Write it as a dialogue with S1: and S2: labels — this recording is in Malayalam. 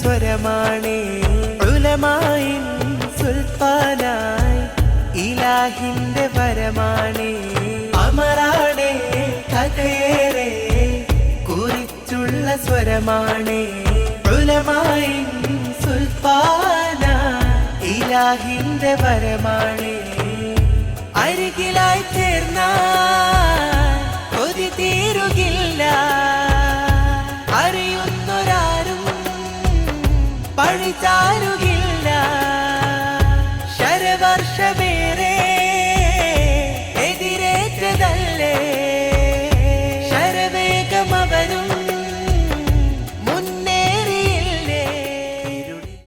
S1: സ്വരമാണേ. സുൽത്താനായി ഇലാഹിന്റെ വരമാണേ. അമറാണേ കഥയേറെ കുറിച്ചുള്ള സ്വരമാണേ. സുൽത്താനായി ഇലാഹിന്റെ വരമാണേ. അരികിലായി ചേർന്ന കൊതി തീരുകില്ല. പഴിചാരുകില്ല ശരവർഷമേ